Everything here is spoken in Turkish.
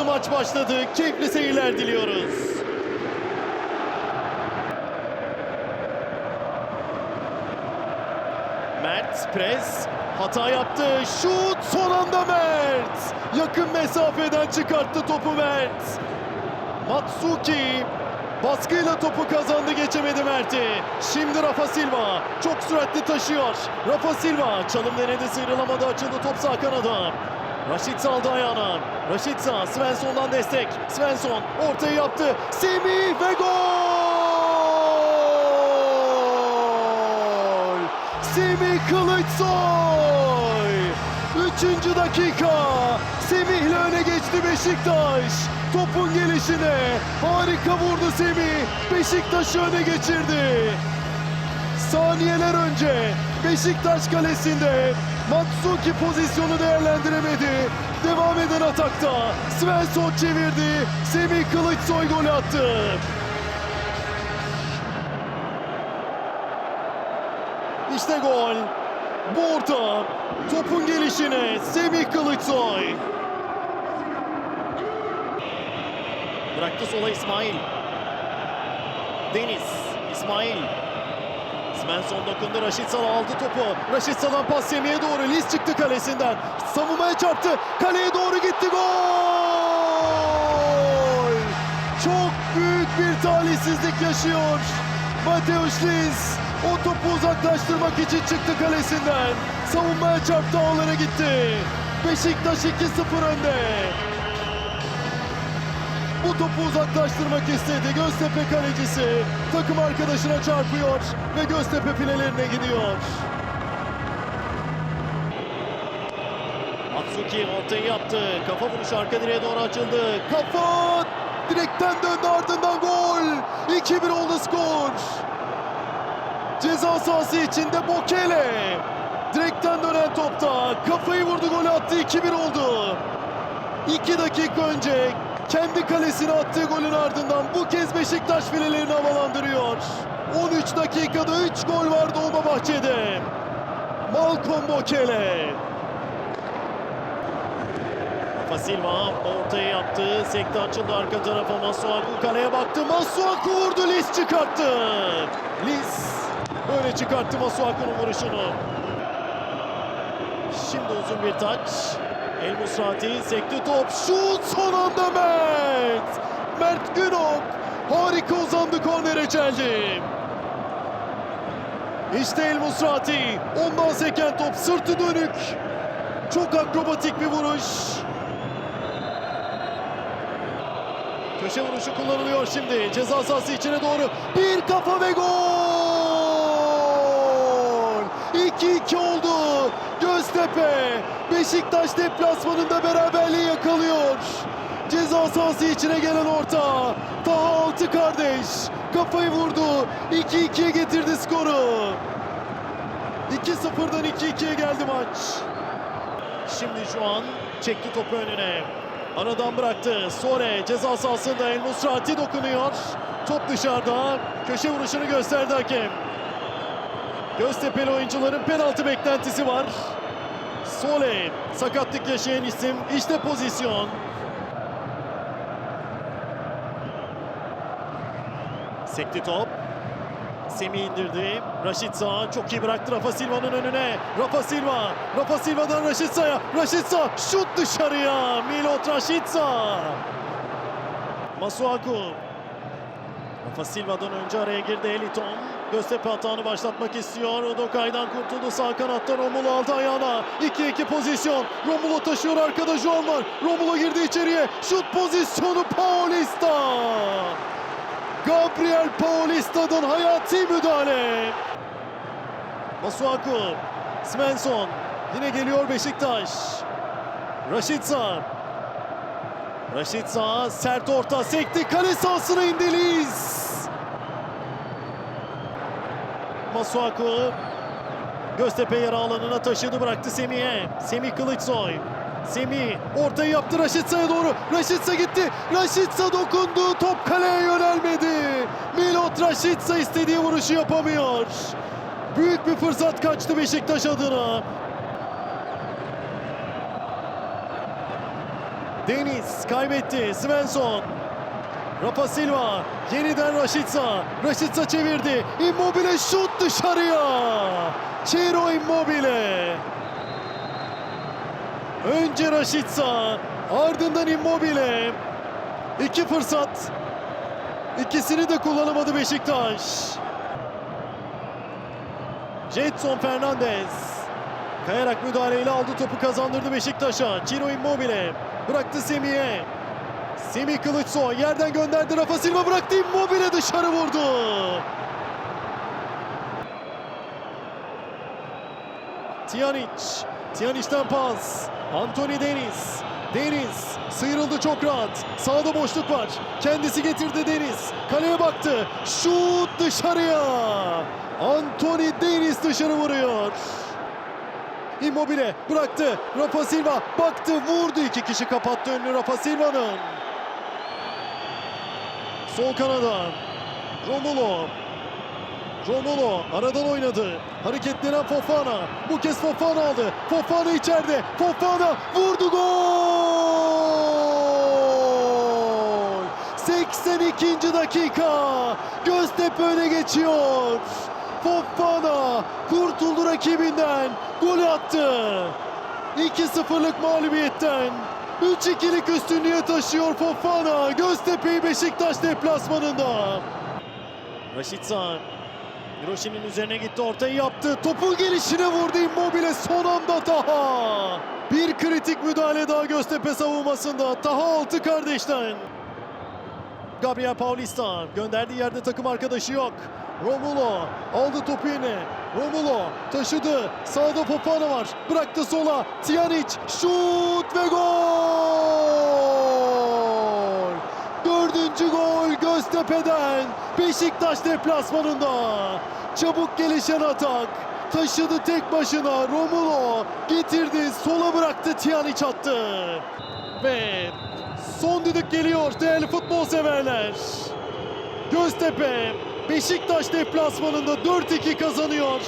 çaldı maç başladı. Keyifli seyirler diliyoruz. Mert pres hata yaptı. Şut son anda Mert. Yakın mesafeden çıkarttı topu Mert. Matsuki baskıyla topu kazandı geçemedi Mert'i. Şimdi Rafa Silva çok süratli taşıyor. Rafa Silva çalım denedi sıyrılamadı açıldı top sağ kanada. Raşit saldı ayağına. Raşit sağ Svensson'dan destek. Svensson ortayı yaptı. Semih ve gol! Semih Kılıçsoy! Üçüncü dakika. Semih'le öne geçti Beşiktaş. Topun gelişine harika vurdu Semih. Beşiktaş'ı öne geçirdi. Saniyeler önce Beşiktaş kalesinde Matsuki pozisyonu değerlendiremedi. Devam eden atakta Svensson çevirdi. Semih Kılıçsoy gol attı. İşte gol. Bu. Topun gelişine Semih Kılıçsoy. Bıraktı sola İsmail. Deniz. İsmail. Svensson dokundu. Raşit Sal aldı topu. Raşit Sal'dan pas Semih'e doğru. Lis çıktı kalesinden. Savunmaya çarptı. Kaleye doğru gitti. Gol! Çok büyük bir talihsizlik yaşıyor. Mateusz Lis o topu uzaklaştırmak için çıktı kalesinden. Savunmaya çarptı ağlara gitti. Beşiktaş 2-0 önde. Bu topu uzaklaştırmak istedi. Göztepe kalecisi takım arkadaşına çarpıyor ve Göztepe filelerine gidiyor. Matsuki ortayı yaptı. Kafa vuruşu arka direğe doğru açıldı. Kafa direkten döndü ardından gol. 2-1 oldu skor. Ceza sahası içinde Bokele. Direkten dönen topta kafayı vurdu golü attı 2-1 oldu. 2 dakika önce kendi kalesine attığı golün ardından bu kez Beşiktaş filelerini havalandırıyor. 13 dakikada 3 gol var Dolmabahçe'de. Malcolm Bokele. Rafa ortaya yaptı. Sekte açıldı arka tarafa. Masuaku kaleye baktı. Masuaku vurdu. Lis çıkarttı. Lis böyle çıkarttı Masuaku'nun vuruşunu. Şimdi uzun bir taç. El Musrati sekti top. Şut son anda Mert. Mert Günok harika uzandı kornere çeldi. İşte El Musrati. Ondan seken top sırtı dönük. Çok akrobatik bir vuruş. Köşe vuruşu kullanılıyor şimdi. Ceza sahası içine doğru. Bir kafa ve gol! 2-2 oldu. Göztepe Beşiktaş deplasmanında beraberliği yakalıyor. Ceza sahası içine gelen orta. Taha altı kardeş. Kafayı vurdu. 2-2'ye getirdi skoru. 2-0'dan 2-2'ye geldi maç. Şimdi şu an çekti topu önüne. Aradan bıraktı. Sore ceza sahasında El Musrati dokunuyor. Top dışarıda. Köşe vuruşunu gösterdi hakem. Göztepe'li oyuncuların penaltı beklentisi var. Sole sakatlık yaşayan isim. İşte pozisyon. Sekti top. Semih indirdi. Raşit Sağ çok iyi bıraktı Rafa Silva'nın önüne. Rafa Silva. Rafa Silva'dan Raşit Sağ'a. Raşit Sağ şut dışarıya. Milot Raşit Sağ. Masuaku. Rafa Silva'dan önce araya girdi Eliton. Göztepe hatanı başlatmak istiyor. Udokay'dan kurtuldu sağ kanatta. Romulo aldı ayağına. 2-2 pozisyon. Romulo taşıyor arkada John var. Romulo girdi içeriye. Şut pozisyonu Paulista. Gabriel Paulista'dan hayati müdahale. Masuaku. Svensson. Yine geliyor Beşiktaş. Raşitsa. Raşitsa sert orta sekti. Kale sahasına indi Liz. Masuaku. Göztepe yarı alanına taşıdı bıraktı Semih'e. Semih Kılıçsoy. Semih ortayı yaptı Raşitsa'ya doğru. Raşitsa gitti. Raşitsa dokundu. Top kaleye yönelmedi. Milot Raşitsa istediği vuruşu yapamıyor. Büyük bir fırsat kaçtı Beşiktaş adına. Deniz kaybetti. Svensson. Rafa Silva. Yeniden Raşitsa. Raşitsa çevirdi. Immobile şut dışarıya. Ciro Immobile. Önce Raşitsa. Ardından Immobile. İki fırsat. İkisini de kullanamadı Beşiktaş. Jetson Fernandez. Kayarak müdahaleyle aldı topu kazandırdı Beşiktaş'a. Ciro Immobile bıraktı Semih'e. Semih Kılıçsoy yerden gönderdi Rafa Silva bıraktı Immobile dışarı vurdu. Tiyanic. Tiyanic'ten pas. Anthony Deniz. Deniz sıyrıldı çok rahat. Sağda boşluk var. Kendisi getirdi Deniz. Kaleye baktı. Şut dışarıya. Anthony Deniz dışarı vuruyor. Immobile bıraktı. Rafa Silva baktı vurdu. iki kişi kapattı önünü Rafa Silva'nın. Sol kanada. Romulo. Romulo aradan oynadı. Hareketlenen Fofana. Bu kez Fofana aldı. Fofana içeride. Fofana vurdu gol. 82. dakika. Göztepe öne geçiyor. Fofana kurtuldu rakibinden. Golü attı. 2-0'lık mağlubiyetten 3-2'lik üstünlüğe taşıyor Fofana. Göztepe'yi Beşiktaş deplasmanında. Raşitsa Miroshi'nin üzerine gitti ortayı yaptı. Topun gelişine vurdu Immobile son anda Taha. Bir kritik müdahale daha Göztepe savunmasında. Taha altı kardeşten. Gabriel Paulista gönderdiği yerde takım arkadaşı yok. Romulo aldı topu yine. Romulo taşıdı. Sağda Fofana var. Bıraktı sola. Tiyanic şut ve gol. Dördüncü gol Göztepe'den. Beşiktaş deplasmanında. Çabuk gelişen atak. Taşıdı tek başına. Romulo getirdi. Sola bıraktı. Tiyanic attı. Ve son düdük geliyor değerli futbol severler. Göztepe Beşiktaş deplasmanında 4-2 kazanıyor.